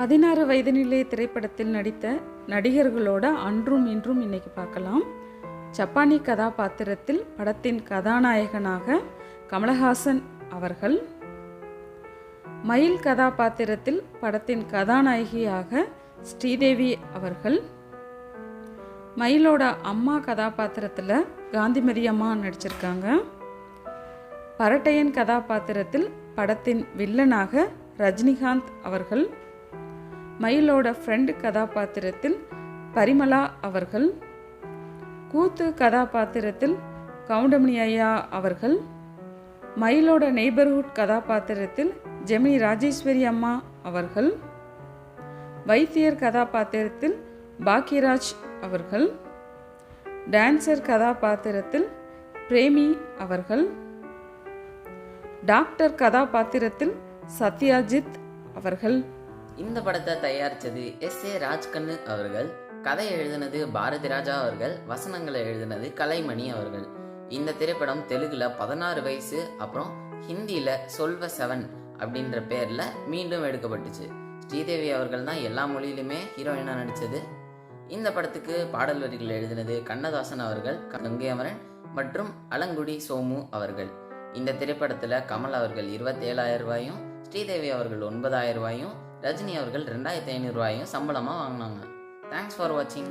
பதினாறு வயதினிலே திரைப்படத்தில் நடித்த நடிகர்களோட அன்றும் இன்றும் இன்னைக்கு பார்க்கலாம். ஜப்பானி கதாபாத்திரத்தில் படத்தின் கதாநாயகனாக கமலஹாசன் அவர்கள். மயில் கதாபாத்திரத்தில் படத்தின் கதாநாயகியாக ஸ்ரீதேவி அவர்கள். மயிலோட அம்மா கதாபாத்திரத்தில் காந்திமதி அம்மா நடிச்சிருக்காங்க. பரட்டையன் கதாபாத்திரத்தில் படத்தின் வில்லனாக ரஜினிகாந்த் அவர்கள். மயிலோட ஃப்ரெண்டு கதாபாத்திரத்தில் பரிமளா அவர்கள் கூத்து கதாபாத்திரத்தில் கவுண்டமணி ஐயா அவர்கள் மயிலோட நெய்பர்ஹுட் கதாபாத்திரத்தில் ஜெமினி ராஜேஸ்வரி அம்மா அவர்கள் வைத்தியர் கதாபாத்திரத்தில் பாக்கியராஜ் அவர்கள் டான்சர் கதாபாத்திரத்தில் பிரேமி அவர்கள் டாக்டர் கதாபாத்திரத்தில் சத்யாஜித் அவர்கள். இந்த படத்தை தயாரித்தது எஸ் ஏ ராஜ்கண்ணு அவர்கள். கதை எழுதினது பாரதி ராஜா அவர்கள். வசனங்களை எழுதினது கலைமணி அவர்கள். இந்த திரைப்படம் தெலுங்குல பதினாறு வயசு அப்புறம் ஹிந்தியில சொல்வ செவன் அப்படின்ற பேர்ல மீண்டும் எடுக்கப்பட்டுச்சு. ஸ்ரீதேவி அவர்கள் தான் எல்லா மொழியிலுமே ஹீரோயினா நடித்தது இந்த படத்துக்கு பாடல் வரிகள் எழுதினது கண்ணதாசன் அவர்கள் கங்கை அமரன் மற்றும் அலங்குடி சோமு அவர்கள். இந்த திரைப்படத்துல கமல் அவர்கள் இருபத்தேழாயிரம் ரூபாயும் ஸ்ரீதேவி அவர்கள் ஒன்பதாயிரம் ரூபாயும் ரஜினி அவர்கள் ரெண்டாயிரத்தி ஐநூறு ரூபாயும் சம்பளமாக வாங்கினாங்க. தேங்க்ஸ் ஃபார் வாட்சிங்